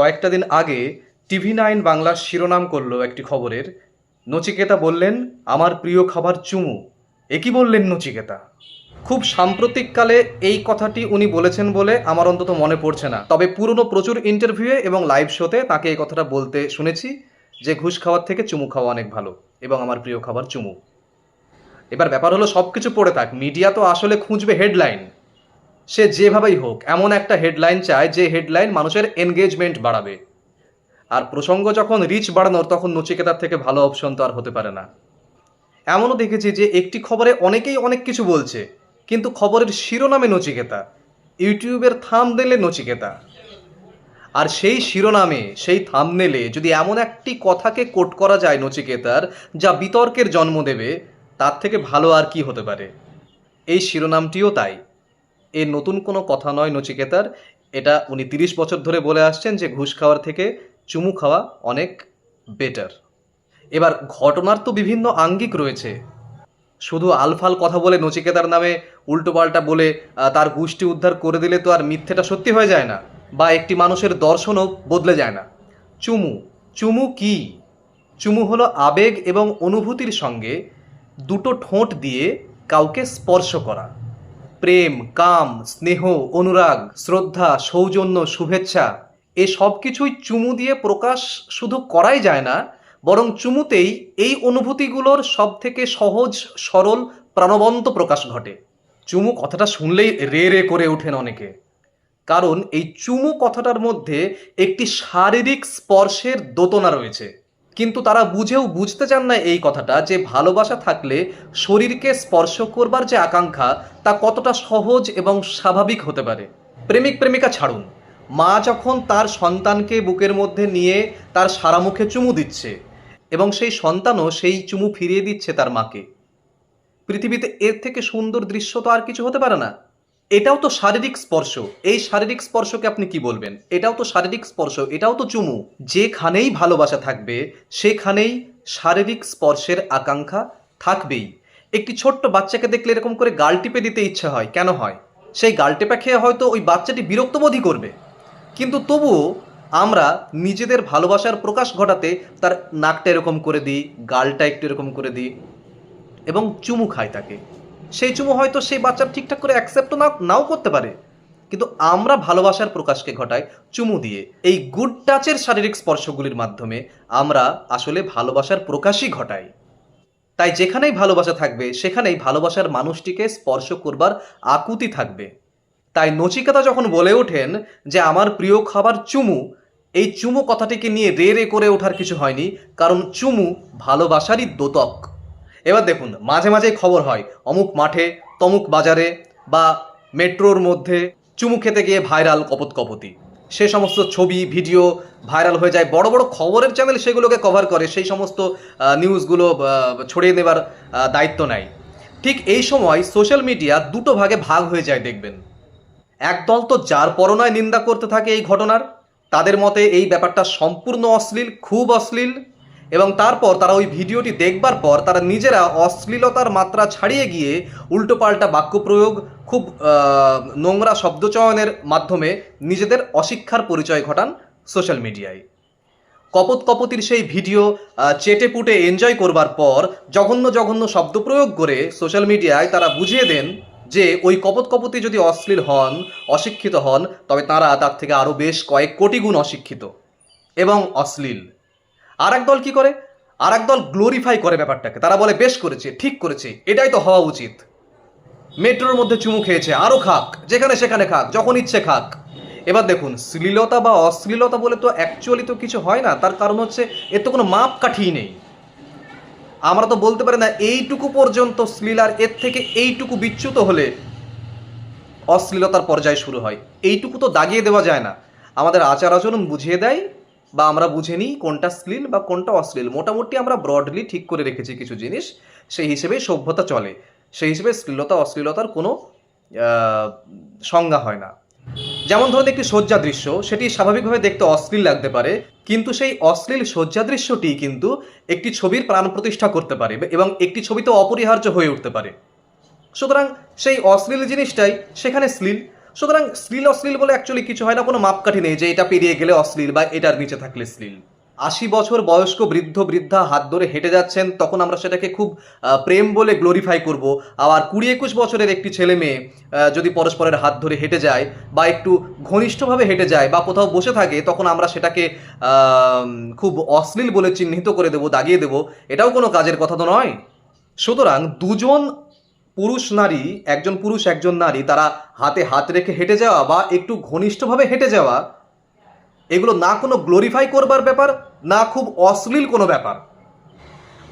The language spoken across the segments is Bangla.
কয়েকটা দিন আগে টিভি নাইন বাংলার শিরোনাম করল একটি খবরের। নচিকেতা বললেন, আমার প্রিয় খাবার চুমু। এ কি বললেন নচিকেতা? খুব সাম্প্রতিককালে এই কথাটি উনি বলেছেন বলে আমার অন্তত মনে পড়ছে না। তবে পুরনো প্রচুর ইন্টারভিউয়ে এবং লাইভ শোতে তাকে এই কথাটা বলতে শুনেছি যে ঘুষ খাওয়ার থেকে চুমু খাওয়া অনেক ভালো এবং আমার প্রিয় খাবার চুমু। এবার ব্যাপার হলো সব কিছু পড়ে থাক। মিডিয়া তো আসলে খুঁজবে হেডলাইন সে যেভাবেই হোক, এমন একটা হেডলাইন চায় যে হেডলাইন মানুষের এনগেজমেন্ট বাড়াবে। আর প্রসঙ্গ যখন রিচ বাড়ানোর, তখন নচিকেতার থেকে ভালো অপশন তো আর হতে পারে না। এমনও দেখেছি যে একটি খবরে অনেকেই অনেক কিছু বলছে, কিন্তু খবরের শিরোনামে নচিকেতা। ইউটিউবের থাম দিলে নচিকেতা। আর সেই শিরোনামে, সেই থামনেলে যদি এমন একটি কথাকে কোট করা যায় নচিকেতার, যা বিতর্কের জন্ম দেবে, তার থেকে ভালো আর কি হতে পারে? এই শিরোনামটিও তাই। এর নতুন কোনো কথা নয় নচিকেতার। এটা উনি তিরিশ বছর ধরে বলে আসছেন যে ঘুষ খাওয়ার থেকে চুমু খাওয়া অনেক বেটার এবার ঘটনার তো বিভিন্ন আঙ্গিক রয়েছে। শুধু আলফাল কথা বলে নচিকেতার নামে উল্টোপাল্টা বলে তার গোষ্ঠী উদ্ধার করে দিলে তো আর মিথ্যেটা সত্যি হয়ে যায় না, বা একটি মানুষের দর্শনও বদলে যায় না। চুমু চুমু কি? চুমু হলো আবেগ এবং অনুভূতির সঙ্গে দুটো ঠোঁট দিয়ে কাউকে স্পর্শ করা। প্রেম, কাম, স্নেহ, অনুরাগ, শ্রদ্ধা, সৌজন্য, শুভেচ্ছা, এ সব কিছুই চুমু দিয়ে প্রকাশ শুধু করাই যায় না, বরং চুমুতেই এই অনুভূতিগুলোর সব থেকে সহজ, সরল, প্রাণবন্ত প্রকাশ ঘটে। চুমু কথাটা শুনলেই রে রে করে ওঠেন অনেকে। কারণ এই চুমু কথাটার মধ্যে একটি শারীরিক স্পর্শের দোতনা রয়েছে। কিন্তু তারা বুঝেও বুঝতে চান না এই কথাটা যে ভালোবাসা থাকলে শরীরকে স্পর্শ করবার যে আকাঙ্ক্ষা, তা কতটা সহজ এবং স্বাভাবিক হতে পারে। প্রেমিক প্রেমিকা ছাড়ুন। মা যখন তার সন্তানকে বুকের মধ্যে নিয়ে তার সারা মুখে চুমু দিচ্ছে এবং সেই সন্তানও সেই চুমু ফিরিয়ে দিচ্ছে তার মাকে। পৃথিবীতে এর থেকে সুন্দর দৃশ্য তো আর কিছু হতে পারে না। এটাও তো শারীরিক স্পর্শ। এই শারীরিক স্পর্শকে আপনি কি বলবেন? এটাও তো শারীরিক স্পর্শ, এটাও তো চুমু। যেখানেই ভালোবাসা থাকবে, সেখানেই শারীরিক স্পর্শের আকাঙ্ক্ষা থাকবেই। একটি ছোট্ট বাচ্চাকে দেখলে এরকম করে গাল টিপে দিতে ইচ্ছে হয়, কেন হয়? সেই গাল টেপা খেয়ে হয়তো ওই বাচ্চাটি বিরক্তবোধই করবে। কিন্তু তবুও আমরা নিজেদের ভালোবাসার প্রকাশ ঘটাতে তার নাকটা এরকম করে দিই, গালটা একটু এরকম করে দিই এবং চুমু খায় তাকে। সেই চুমু হয়তো সেই বাচ্চা ঠিকঠাক করে অ্যাকসেপ্ট না নাও করতে পারে। কিন্তু আমরা ভালোবাসার প্রকাশকে ঘটাই চুমু দিয়ে। এই গুড টাচের শারীরিক স্পর্শগুলির মাধ্যমে আমরা আসলে ভালোবাসার প্রকাশই ঘটাই। তাই যেখানেই ভালোবাসা থাকবে, সেখানেই ভালোবাসার মানুষটিকে স্পর্শ করবার আকুতি থাকবে। তাই নচিকেতা যখন বলে ওঠেন যে, আমার প্রিয় খাবার চুমু এই চুমু কথাটিকে নিয়ে রে রে করে ওঠার কিছু হয়নি, কারণ চুমু ভালোবাসারই দোতক। এবার দেখুন, মাঝে মাঝে খবর হয়, অমুক মাঠে, তমুক বাজারে বা মেট্রোর মধ্যে চুমু খেতে গিয়ে ভাইরাল কপত কপতি সে সমস্ত ছবি, ভিডিও ভাইরাল হয়ে যায়, বড় বড় খবরের চ্যানেল সেগুলোকে কভার করে, সেই সমস্ত নিউজগুলো ছড়িয়ে নেবার দায়িত্ব নেয়। ঠিক এই সময় সোশ্যাল মিডিয়া দুটো ভাগে ভাগ হয়ে যায়, দেখবেন। একদল তো যার পরনায় নিন্দা করতে থাকে এই ঘটনার, তাদের মতে এই ব্যাপারটা সম্পূর্ণ অশ্লীল, খুব অশ্লীল। এবং তারপর তারা ওই ভিডিওটি দেখবার পর তারা নিজেরা অশ্লীলতার মাত্রা ছাড়িয়ে গিয়ে উল্টোপাল্টা বাক্য প্রয়োগ খুব নোংরা শব্দচয়নের মাধ্যমে নিজেদের অশিক্ষার পরিচয় ঘটান সোশ্যাল মিডিয়ায়। কপত কপতির সেই ভিডিও চেটে পুটে এনজয় করবার পর জঘন্য জঘন্য শব্দ প্রয়োগ করে সোশ্যাল মিডিয়ায় তারা বুঝিয়ে দেন যে ওই কপত কপতি যদি অশ্লীল হন, অশিক্ষিত হন, তবে তারা তার থেকে আরও বেশ কয়েক কোটি গুণ অশিক্ষিত এবং অশ্লীল। আর দল কি করে? আর দল গ্লোরিফাই করে ব্যাপারটাকে। তারা বলে, বেশ করেছে, ঠিক করেছে, এটাই তো হওয়া উচিত। মেট্রোর মধ্যে চুমু খেয়েছে আরও খাক, যেখানে সেখানে খাক, যখন ইচ্ছে খাক। এবার দেখুন, শ্লীলতা বা অশ্লীলতা বলে তো অ্যাকচুয়ালি তো কিছু হয় না, তার কারণ হচ্ছে এর তো কোনো মাপ কাঠিই নেই। আমরা তো বলতে পারি না, এইটুকু পর্যন্ত শ্লীল আর এর থেকে এইটুকু বিচ্যুত হলে অশ্লীলতার পর্যায় শুরু হয়। এইটুকু তো দাগিয়ে দেওয়া যায় না। আমাদের আচার আচরণ বুঝিয়ে দেয় বা আমরা বুঝে নিই কোনটা শ্লীল বা কোনটা অশ্লীল। মোটামুটি আমরা ব্রডলি ঠিক করে রেখেছি কিছু জিনিস। সেই হিসেবেই সভ্যতা চলে। সেই হিসেবে শ্লীলতা, অশ্লীলতার কোনো সংজ্ঞা হয় না। যেমন ধরুন একটি শয্যা দৃশ্য, সেটি স্বাভাবিকভাবে দেখতে অশ্লীল লাগতে পারে, কিন্তু সেই অশ্লীল শয্যা দৃশ্যটি কিন্তু একটি ছবির প্রাণ প্রতিষ্ঠা করতে পারে এবং একটি ছবিতে অপরিহার্য হয়ে উঠতে পারে। সুতরাং সেই অশ্লীল জিনিসটাই সেখানে শ্লীল সুতরাং শ্লীল অশ্লীল বলে অ্যাকচুয়ালি কিছু হয় না, কোনো মাপকাঠি নেই যে এটা পেরিয়ে গেলে অশ্লীল বা এটার নিচে থাকলে শ্লীল। আশি বছর বয়স্ক বৃদ্ধ বৃদ্ধা হাত ধরে হেঁটে যাচ্ছেন, তখন আমরা সেটাকে খুব প্রেম বলে গ্লোরিফাই করব। আবার কুড়ি একুশ বছরের একটি ছেলে মেয়ে যদি পরস্পরের হাত ধরে হেঁটে যায় বা একটু ঘনিষ্ঠভাবে হেঁটে যায় বা কোথাও বসে থাকে, তখন আমরা সেটাকে খুব অশ্লীল বলে চিহ্নিত করে দেবো, দাগিয়ে দেবো। এটাও কোনো কাজের কথা তো নয়। সুতরাং দুজন পুরুষ নারী, একজন পুরুষ, একজন নারী, তারা হাতে হাত রেখে হেঁটে যাওয়া বা একটু ঘনিষ্ঠভাবে হেঁটে যাওয়া, এগুলো না কোনো গ্লোরিফাই করবার ব্যাপার, না খুব অশ্লীল কোনো ব্যাপার।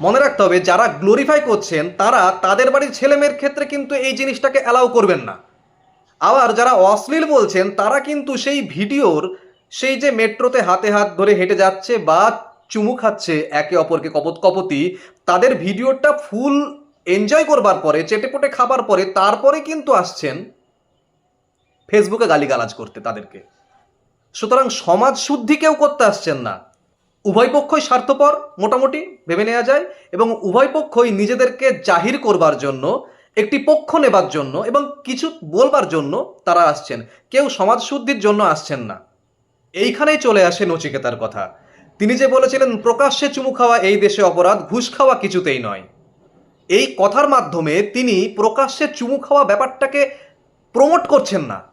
মনে রাখতে হবে, যারা গ্লোরিফাই করছেন, তারা তাদের বাড়ির ছেলেমেয়ের ক্ষেত্রে কিন্তু এই জিনিসটাকে অ্যালাউ করবেন না। আবার যারা অশ্লীল বলছেন, তারা কিন্তু সেই ভিডিওর, সেই যে মেট্রোতে হাতে হাত ধরে হেঁটে যাচ্ছে বা চুমু খাচ্ছে একে অপরকে কপত কপতি তাদের ভিডিওটা ফুল এনজয় করবার পরে চেটেপটে খাবার পরে, তারপরে কিন্তু আসছেন ফেসবুকে গালিগালাজ করতে তাদেরকে। সুতরাং সমাজ শুদ্ধি কেউ করতে আসছেন না। উভয় পক্ষই স্বার্থপর, মোটামুটি, ভেবে নেওয়া যায়, এবং উভয় পক্ষই নিজেদেরকে জাহির করবার জন্য, একটি পক্ষ নেবার জন্য, এবং কিছু বলবার জন্য তারা আসছেন। কেউ সমাজ শুদ্ধির জন্য আসছেন না। এইখানেই চলে আসে নচিকেতার কথা। তিনি যে বলেছিলেন, প্রকাশ্যে চুমু খাওয়া এই দেশে অপরাধ, ঘুষ খাওয়া কিছুতেই নয়। এই কথার মাধ্যমে তিনি প্রকাশ্যে চুমু খাওয়া ব্যাপারটাকে প্রমোট করছেন না।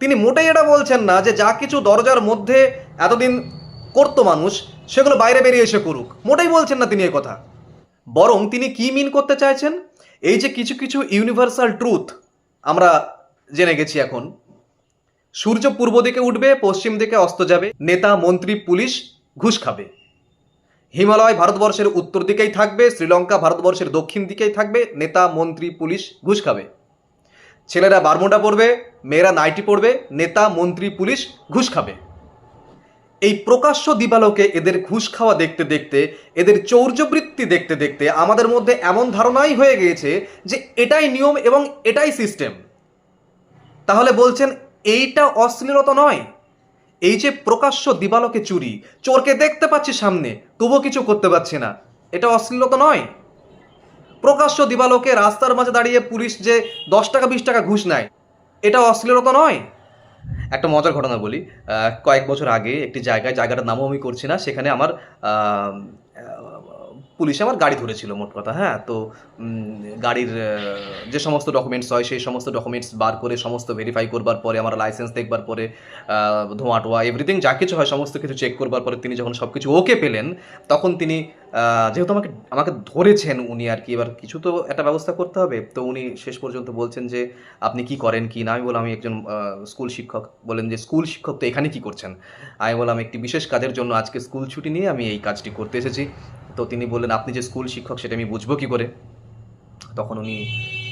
তিনি মোটেই এটা বলছেন না যে যা কিছু দরজার মধ্যে এতদিন করতো মানুষ, সেগুলো বাইরে বেরিয়ে এসে করুক। মোটেই বলছেন না তিনি কথা। বরং তিনি কি মিন করতে চাইছেন? এই যে কিছু কিছু ইউনিভার্সাল ট্রুথ আমরা জেনে গেছি এখন। সূর্য পূর্ব দিকে উঠবে, পশ্চিম দিকে অস্ত যাবে, নেতা, মন্ত্রী, পুলিশ ঘুষ খাবে। হিমালয় ভারতবর্ষের উত্তর দিকেই থাকবে, শ্রীলঙ্কা ভারতবর্ষের দক্ষিণ দিকেই থাকবে, নেতা, মন্ত্রী, পুলিশ ঘুষ খাবে। ছেলেরা বারমুডা পড়বে, মেয়েরা নাইটি পড়বে, নেতা, মন্ত্রী, পুলিশ ঘুষ খাবে। এই প্রকাশ্য দিবালোকে এদের ঘুষ খাওয়া দেখতে দেখতে, এদের চৌর্যবৃত্তি দেখতে দেখতে আমাদের মধ্যে এমন ধারণাই হয়ে গিয়েছে যে এটাই নিয়ম এবং এটাই সিস্টেম। তাহলে বলছেন, এইটা অশ্লীলতা নয়। এই যে প্রকাশ্য দিবালকে চুরি, চোরকে দেখতে পাচ্ছি সামনে, তবুও কিছু করতে পারছি না। এটা অশ্লীলতা নয়। প্রকাশ্য দিবালোকে রাস্তার মাঝে দাঁড়িয়ে পুলিশ যে দশ টাকা, বিশ টাকা ঘুষ নেয়, এটা অশ্লীলতা নয়। একটা মজার ঘটনা বলি। কয়েক বছর আগে একটি জায়গায়, জায়গাটার নামও আমি করছি না, সেখানে আমার পুলিশ আমার গাড়ি ধরেছিল, মোট কথা হ্যাঁ? তো গাড়ির যে সমস্ত ডকুমেন্টস হয়, সেই সমস্ত ডকুমেন্টস বার করে, সমস্ত ভেরিফাই করবার পরে, আমার লাইসেন্স দেখবার পরে ধোঁয়া টোয়া এভরিথিং যা কিছু হয়, সমস্ত কিছু চেক করবার পরে তিনি যখন সব কিছু ওকে পেলেন, তখন তিনি যেহেতু আমাকে আমাকে ধরেছেন উনি আর কি, এবার কিছু তো একটা ব্যবস্থা করতে হবে। তো উনি শেষ পর্যন্ত বলছেন যে, আপনি কি করেন, কি না? আমি বললাম, আমি একজন স্কুল শিক্ষক। বলেন যে স্কুল শিক্ষক তো এখানে কি করছেন? আমি বললাম, একটি বিশেষ কাজের জন্য আজকে স্কুল ছুটি নিয়ে আমি এই কাজটি করতে এসেছি। তো তিনি বললেন, আপনি যে স্কুল শিক্ষক সেটা আমি বুঝব কি করে? তখন উনি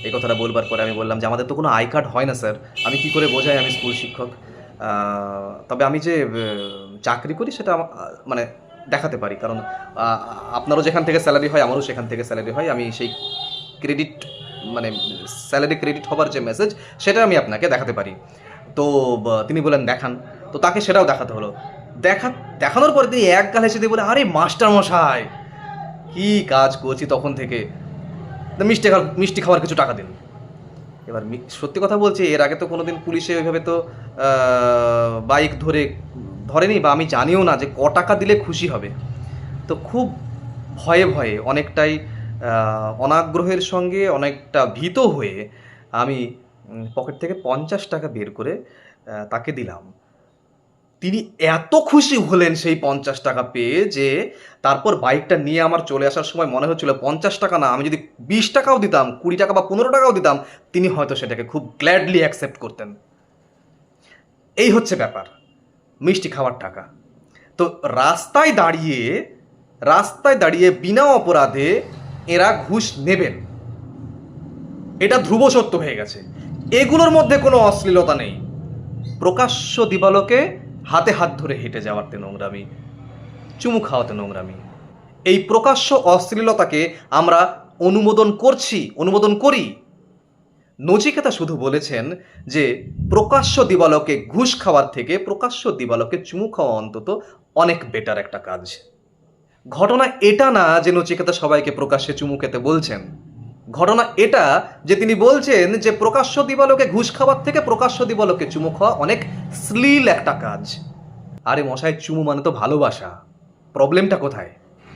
এই কথাটা বলবার পরে আমি বললাম যে, আমাদের তো কোনো আই কার্ড হয় না, স্যার। আমি কি করে বোঝাই আমি স্কুল শিক্ষক? তবে আমি যে চাকরি করি সেটা মানে দেখাতে পারি। কারণ আপনারও যেখান থেকে স্যালারি হয়, আমারও সেখান থেকে স্যালারি হয়। আমি সেই ক্রেডিট মানে স্যালারি ক্রেডিট হবার যে মেসেজ, সেটা আমি আপনাকে দেখাতে পারি। তো তিনি বলেন দেখান। তো তাকে সেটাও দেখাতে হলো। দেখা, দেখানোর পরে তিনি এক গাল হেসে দিয়ে বলে আরে মাস্টার মশাই কি কাজ করছি তখন থেকে? মিষ্টি খাওয়ার মিষ্টি খাওয়ার কিছু টাকা দিন। এবার সত্যি কথা বলছি, এর আগে তো কোনোদিন পুলিশে ওইভাবে তো বাইক ধরে ধরেনি বা আমি জানিও না যে ক টাকা দিলে খুশি হবে। তো খুব ভয়ে ভয়ে অনেকটাই অনাগ্রহের সঙ্গে অনেকটা ভীত হয়ে আমি পকেট থেকে পঞ্চাশ টাকা বের করে তাকে দিলাম। তিনি এত খুশি হলেন সেই পঞ্চাশ টাকা পেয়ে যে তারপর বাইকটা নিয়ে আমার চলে আসার সময় মনে হচ্ছিল, পঞ্চাশ টাকা না, আমি যদি বিশ টাকাও দিতাম, কুড়ি টাকা বা পনেরো টাকাও দিতাম, তিনি হয়তো সেটাকে খুব গ্ল্যাডলি অ্যাকসেপ্ট করতেন। এই হচ্ছে ব্যাপার, মিষ্টি খাওয়ার টাকা। তো রাস্তায় দাঁড়িয়ে রাস্তায় দাঁড়িয়ে বিনা অপরাধে এরা ঘুষ নেবেন। এটা ধ্রুব সত্য হয়ে গেছে। এগুলোর মধ্যে কোনো অশ্লীলতা নেই। প্রকাশ্য দিবালোকে হাতে হাত ধরে হেঁটে যাওয়াতে নোংরামি, চুমু খাওয়াতে নোংরামি। এই প্রকাশ্য অশ্লীলতাকে আমরা অনুমোদন করছি, অনুমোদন করি। নচিকেতা শুধু বলেছেন যে, প্রকাশ্য দিবালকে ঘুষ খাওয়ার থেকে প্রকাশ্য দিবালকে চুমু খাওয়া অন্তত অনেক বেটার একটা কাজ। ঘটনা এটা না যে নচিকেতা সবাইকে প্রকাশ্যে চুমু খেতে বলছেন। ঘটনা এটা যে তিনি বলছেন যে প্রকাশ্য দিবালোকে ঘুষ খাওয়ার থেকে প্রকাশ্য দিবালোকে চুমু খাওয়া অনেক শ্লীল একটা কাজ। আরে মশাই, চুমু মানে তো ভালোবাসা। প্রবলেমটা কোথায়?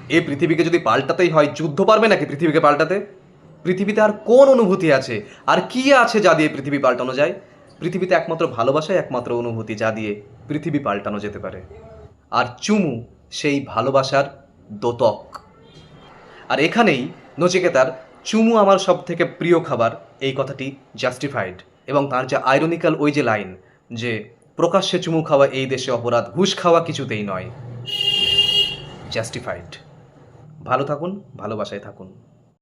এই পৃথিবীকে যদি পাল্টাতেই হয়, যুদ্ধ পারবে নাকি পৃথিবীকে পাল্টাতে? পৃথিবীতে আর কোন অনুভূতি আছে? আর কি আছে যা দিয়ে পৃথিবী পাল্টানো যায়? পৃথিবীতে একমাত্র ভালোবাসাই একমাত্র অনুভূতি যা দিয়ে পৃথিবী পাল্টানো যেতে পারে। আর চুমু সেই ভালোবাসার দোতক। আর এখানেই নচিকেতার চুমু আমার সব থেকে প্রিয় খাবার, এই কথাটি জাস্টিফাইড এবং তার যে আইরনিক্যাল ওই যে লাইন যে প্রকাশ্যে চুমু খাওয়া এই দেশে অপরাধ, ঘুষ খাওয়া কিছুতেই নয়। জাস্টিফাইড ভালো থাকুন, ভালোবাসায় থাকুন।